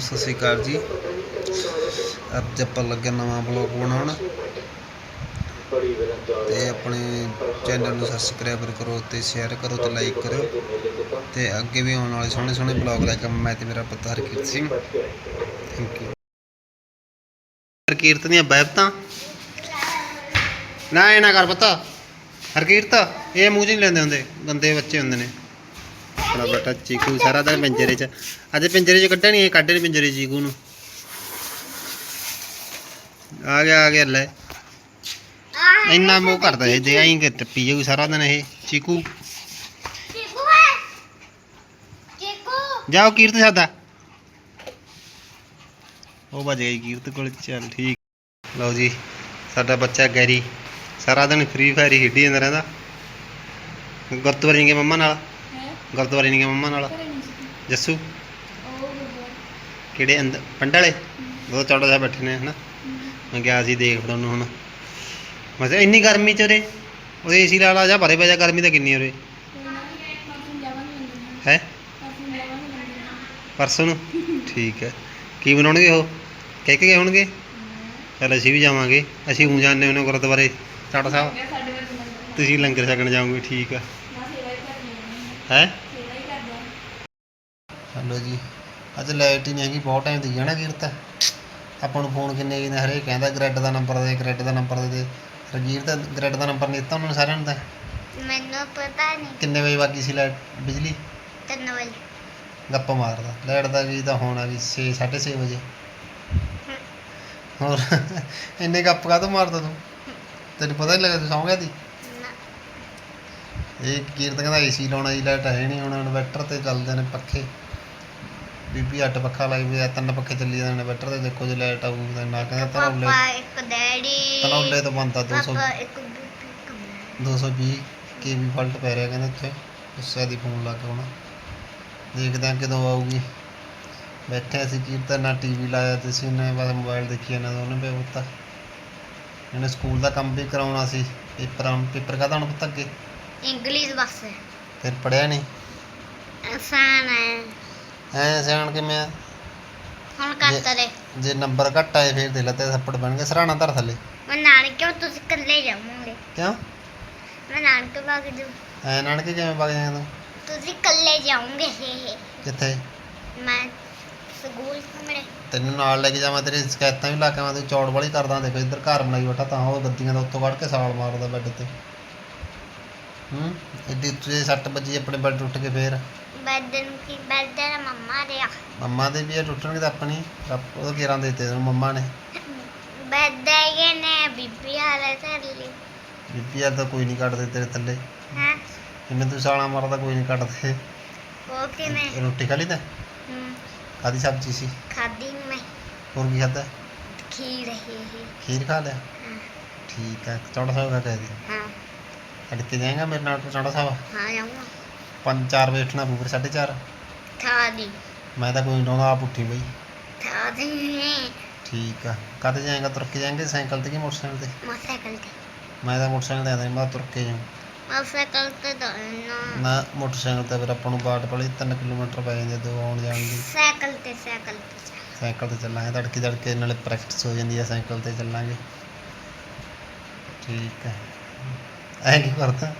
ਸਤਿ ਸ਼੍ਰੀ ਅਕਾਲ ਜੀ। ਅੱਜ ਆਪਾਂ ਲੱਗੇ ਨਵਾਂ ਬਲੌਗ ਬਣਾਉਣ। ਤੇ ਆਪਣੇ ਚੈਨਲ ਨੂੰ ਸਬਸਕ੍ਰਾਈਬ ਕਰੋ ਤੇ ਸ਼ੇਅਰ ਕਰੋ ਤੇ ਲਾਈਕ ਕਰੋ। ਤੇ ਅੱਗੇ ਵੀ ਆਉਣ ਵਾਲੇ ਸੋਹਣੇ ਸੋਹਣੇ ਬਲੌਗ ਲੈ ਕੇ ਮੈਂ ਤੇ ਮੇਰਾ ਪਤਾ ਹਰਕੀਰਤ ਸਿੰਘ। ਥੈਂਕ ਯੂ ਹਰਕੀਰਤ ਦੀਆਂ ਬੈਬਤਾਂ। ਨਾ ਇਹ ਨਾ ਕਰ ਪਤਾ। ਹਰਕੀਰਤ, ਇਹ ਮੂੰਹ ਨਹੀਂ ਲੈਂਦੇ ਹੁੰਦੇ। ਗੰਦੇ ਬੱਚੇ ਹੁੰਦੇ ਨੇ। ਆਪਣਾ ਬੇਟਾ ਚੀਕੂ ਸਾਰਾ ਦਿਨ ਪਿੰਜਰੇ 'ਚ। ਅੱਜ ਪਿੰਜਰੇ 'ਚ ਕੱਢਿਆ ਨਹੀਂ ਇਹ ਕੱਢੇ ਨੀ ਪਿੰਜਰੇ ਚੀਕੂ ਨੂੰ। ਆ ਗਿਆ ਆ ਗਿਆ ਲੈ। ਇੰਨਾ ਮੋਹ ਕਰਦਾ ਇਹ ਦੇ ਆਈ ਕਿ ਟੱਪੀ ਜਾਊ ਸਾਰਾ ਦਿਨ ਇਹ ਚੀਕੂ। ਚੀਕੂ ਹੈ? ਚੀਕੂ। ਜਾਓ ਕੀਰਤ ਸਾਦਾ। ਉਹ ਵੱਜ ਗਈ ਕੀਰਤ ਕੋਲ ਚੱਲ ਠੀਕ। ਲਓ ਜੀ ਸਾਡਾ ਬੱਚਾ ਗੈਰੀ। ਸਾਰਾ ਦਿਨ ਫ੍ਰੀ ਫਾਇਰ ਹੀ ਖੇਡੀ ਜਾਂਦਾ ਰਹਿੰਦਾ। ਨਹੀਂ ਗਿਆ ਮੰਮਾ ਨਾਲ? ਗੁਰਦੁਆਰੇ ਨਹੀਂ ਗਿਆ ਮੰਮਾ ਨਾਲ? ਕਰੇ ਨਹੀਂ ਸੀ ਜੱਸੂ? ਉਹ ਕਿਹੜੇ ਅੰਦਰ ਪੰਡ ਵਾਲੇ? ਉਹ ਚੌੜਾ ਜਿਹਾ ਬੈਠੇ ਨੇ ਹਨਾ? ਮੈਂ ਗਿਆ ਸੀ ਦੇਖ ਫਿਰ ਉਹਨੂੰ ਹੁਣ। ਮੈਂ ਕਿਹਾ ਇੰਨੀ ਗਰਮੀ ਚ ਉਰੇ? ਉਹਦੇ ਏਸੀ ਲਾ ਲਾ ਜਾ ਭਰੇ ਪੈ ਜਾ ਗਰਮੀ ਤਾਂ ਕਿੰਨੀ ਉਰੇ? ਹੈ? ਪਰਸੋਂ ਨੂੰ? ਠੀਕ ਹੈ। ਕੀ ਬਣਾਉਣਗੇ ਉਹ? ਕਹਿ ਕੇ ਗਏ ਹੋਣਗੇ ਚਲ ਅਸੀਂ ਵੀ ਜਾਵਾਂਗੇ। ਅਸੀਂ ਉਂ ਜਾਂਦੇ ਉਹਨਾਂ ਗੁਰਦੁਆਰੇ ਚਾੜਾ ਸਾਹਿਬ। ਤੁਸੀਂ ਲੰਗਰ ਛਕਣ ਜਾਓਗੇ ਠੀਕ ਆ। ਹੈ? ਹਲੋ ਜੀ ਅੱਜ ਲਾਈਟ ਹੀ ਨਹੀਂ ਹੈਗੀ ਬਹੁਤ ਟਾਈਮ ਦੀ ਜਾਣਾ ਕੀਰਤ। ਆਪਾਂ ਨੂੰ ਫੋਨ ਕਿੰਨੇ ਕਿੰਨੇ ਹਰੇ ਕਹਿੰਦਾ ਗ੍ਰਿਡ ਦਾ ਨੰਬਰ ਦੇ ਗ੍ਰਿਡ ਦਾ ਨੰਬਰ ਦੇ। ਦੇ ਰਜੀਰ ਦਾ ਗ੍ਰਿਡ ਦਾ ਨੰਬਰ ਨਹੀਂ ਦਿੱਤਾ ਉਹਨਾਂ ਨੂੰ ਸਾਰਿਆਂ ਨੂੰ ਤਾਂ? ਮੈਨੂੰ ਪਤਾ ਨਹੀਂ। ਕਿੰਨੇ ਵਜੇ ਬਾਕੀ ਸੀ ਲਾਈਟ ਬਿਜਲੀ? ਤਿੰਨ ਵਜੇ। ਗੱਪ ਮਾਰਦਾ। ਲਾਈਟ ਦਾ ਵੀ ਤਾਂ ਹੋਣਾ ਵੀ 6 6:30 ਵਜੇ। ਹੋਰ ਇੰਨੇ ਗੱਪ ਕਾਹਤੋਂ ਮਾਰਦਾ ਤੂੰ? ਤੈਨੂੰ ਪਤਾ ਨਹੀਂ ਲੱਗਾ ਤੂੰ ਸੌਂ ਗਿਆ ਸੀ? ਇਹ ਕੀਰਤ ਕਹਿੰਦਾ ਏਸੀ ਲਾਉਣਾ ਜੀ ਲਾਈਟ ਹੈ ਨਹੀਂ ਹੁਣ ਇਨਵਰਟਰ ਤੇ ਚੱਲਦੇ ਨੇ ਪੱਖੇ। ਬੀਬੀ ਅੱਟ ਪੱਖਾ ਲਾਈ ਵੀ ਆ ਤਿੰਨ ਪੱਖੇ ਚੱਲੀ ਜਾਂਦੇ ਨੇ ਇਨਵਰਟਰ ਤੇ ਦੇਖੋ ਜੇ ਲਾਈਟ ਆਊ ਤਾਂ ਨਾ ਕਹਿੰਦਾ ਤਨੌਲੇ ਪਾਪਾ ਇੱਕ ਡੈਡੀ। ਤਨੌਲੇ ਤੋਂ ਬੰਦਾ 200 ਪਾਪਾ ਇੱਕ ਬੀਬੀ 220 ਕੇਵੀ ਫਾਲਟ ਪੈ ਰਿਹਾ ਕਹਿੰਦੇ ਉੱਥੇ। ਗੁੱਸੇ ਦੀ ਫੋਨ ਲਾ ਕੇ ਆਉਣਾ ਦੇਖਦੇ ਹਾਂ ਕਦੋਂ ਆਊਗੀ। ਬੈਠੇ ਅਸੀਂ ਕੀਰਤਨ ਨਾਲ ਟੀਵੀ ਲਾਇਆ ਤੇ ਸੀ ਨੇ ਬਸ ਮੋਬਾਈਲ ਦੇਖੀ ਜਾਂਦਾ ਉਹਨੇ ਪੇ ਪੁੱਤਾ ਇਹਨੇ ਸਕੂਲ ਦਾ ਕੰਮ ਵੀ ਕਰਾਉਣਾ ਸੀ ਪੇਪਰਾਂ ਪੇਪਰ ਕਾਹਦਾ ਹੁਣ ਪੁੱਤ ਅੱਗੇ? ਇੰਗਲਿਸ਼ ਬਸ। ਫਿਰ ਪੜਿਆ ਨਹੀਂ? ਆਸਾਨ ਹੈ। ਐ ਸਿਆਣ ਕਿਵੇਂ ਆ? ਹੁਣ ਕਰਤਾ ਦੇ। ਜੇ ਨੰਬਰ ਘੱਟ ਆਏ ਫਿਰ ਦੇ ਲਾ ਤੇ ਥੱਪੜ ਬਣ ਕੇ ਸਰਾਣਾ ਧਰ ਥੱਲੇ। ਮੈਂ ਨਾਨਕੇ ਤੁਸੀਂ ਇਕੱਲੇ ਜਾਵੋਗੇ। ਕਿਉਂ? ਮੈਂ ਨਾਨਕੇ ਭਾਗ ਜੂ ਐ ਨਾਨਕੇ ਕਿਵੇਂ ਵਗ ਜਾਏਗਾ ਤੂੰ? ਤੁਸੀਂ ਇਕੱਲੇ ਜਾਓਗੇ। ਕਿੱਥੇ? ਮੈਂ ਸਕੂਲ ਸਾਹਮਣੇ। ਤੈਨੂੰ ਨਾਲ ਲੈ ਕੇ ਜਾਵਾਂ ਤੇਰੀ ਸ਼ਿਕਾਇਤਾਂ ਵੀ ਲਾ ਕੇ ਆਵਾਂ ਤੂੰ ਚੌੜ ਵਾਲੀ ਕਰਦਾ ਦੇਖੋ ਇੱਧਰ ਘਰ ਬਣਾਈ ਬੈਠਾ ਤਾਂ ਉਹ ਗੱਦੀਆਂ ਦਾ ਉੱਤੋਂ ਕੱਢ ਕੇ ਸਾਲ ਮਾਰਦਾ ਬੈੱਡ ਤੇ। ਹੂੰ? ਐਡੀ ਤੁਝੇ ਸੱਟ ਵੱਜੀ ਆਪਣੇ ਬੈੱਡ ਟੁੱਟ ਕੇ ਫੇਰ? ਬੈਡ ਨੂੰ ਕੀ ਬੈਡ ਦਾ ਮੰਮਾ ਦੇ ਆ ਮੰਮਾ ਦੇ ਵੀ ਇਹ ਟੁੱਟਣਗੇ ਤਾਂ ਆਪਣੀ। ਰੱਬ ਉਹ ਕਿਰਾਂ ਦੇ ਦਿੱਤੇ ਤੈਨੂੰ ਮੰਮਾ ਨੇ। ਬੈਡ ਹੈਗੇ ਨੇ ਬੀਬੀ ਹਾਲੇ ਕਰ ਲਈ ਬੀਪੀ ਆ ਤਾਂ ਕੋਈ ਨਹੀਂ ਕੱਟਦੇ ਤੇਰੇ ਥੱਲੇ। ਹਾਂ? ਜਿਵੇਂ ਤੂੰ ਸਾਲਾ ਮਾਰਦਾ ਕੋਈ ਨਹੀਂ ਕੱਟਦੇ ਉਹ ਕਿਵੇਂ? ਰੋਟੀ ਖਾ ਲਈ ਤਾਂ? ਹਮ, ਕਾਦੀ ਸਬਜ਼ੀ ਸੀ? ਖਾਦੀ ਮੈਂ। ਹੋਰ ਕੀ ਖਾਦਾ ਖੀਰ ਰਹੀ ਹੈ ਖੀਰ ਖਾ ਲਿਆ? ਹਾਂ। ਠੀਕ ਹੈ ਚੌੜਾ ਸਾਹਿਬ ਦਾ ਕਹਿ ਦੇ। ਹਾਂ। ਅੜ ਕੇ ਜਾਏਗਾ ਮੇਰੇ ਨਾਲ ਚੌੜਾ ਸਾਹਿਬ ਹਾਂ ਜਾਊਂਗਾ 5-4 ਵਜੇ ਉੱਠਣਾ ਪਊ ਫਿਰ 4:30 ਥਾ ਦੀ ਮੈਂ ਤਾਂ ਕੋਈ ਨਾ ਆਪ ਉੱਠੀ ਬਈ ਥਾ ਦੀ ਠੀਕ ਆ ਕਦ ਜਾਏਗਾ ਤੁਰ ਕੇ ਜਾਏਂਗੇ ਸਾਈਕਲ ਤੇ ਕਿ ਮੋਟਰਸਾਈਕਲ ਤੇ ਮੋਟਰਸਾਈਕਲ ਤੇ ਮੈਂ ਤਾਂ ਮੋਟਰਸਾਈਕਲ ਤੇ ਨਹੀਂ ਮੈਂ ਤਾਂ ਤੁਰ ਕੇ ਜਾਊਂ ਮੋਟਰਸਾਈਕਲ ਤੇ ਤਾਂ ਨਾ ਮੋਟਰਸਾਈਕਲ ਤੇ ਫਿਰ ਆਪਾਂ ਨੂੰ ਬਾਟ ਵਾਲੀ 3 ਕਿਲੋਮੀਟਰ ਪੈ ਜਾਂਦੇ ਦੋ ਆਉਣ ਜਾਣ ਦੀ ਸਾਈਕਲ ਤੇ ਸਾਈਕਲ ਤੇ ਸਾਈਕਲ ਤੇ ਚੱਲਾਂਗੇ ਤੜਕੀ ਤੜਕੇ ਨਾਲੇ ਪ੍ਰੈਕਟਿਸ ਹੋ ਜਾਂਦੀ ਹੈ ਸਾਈਕਲ ਤੇ ਚੱਲਾਂਗੇ ਠੀਕ ਹੈ ਐ ਕੀ ਕਰਦਾ?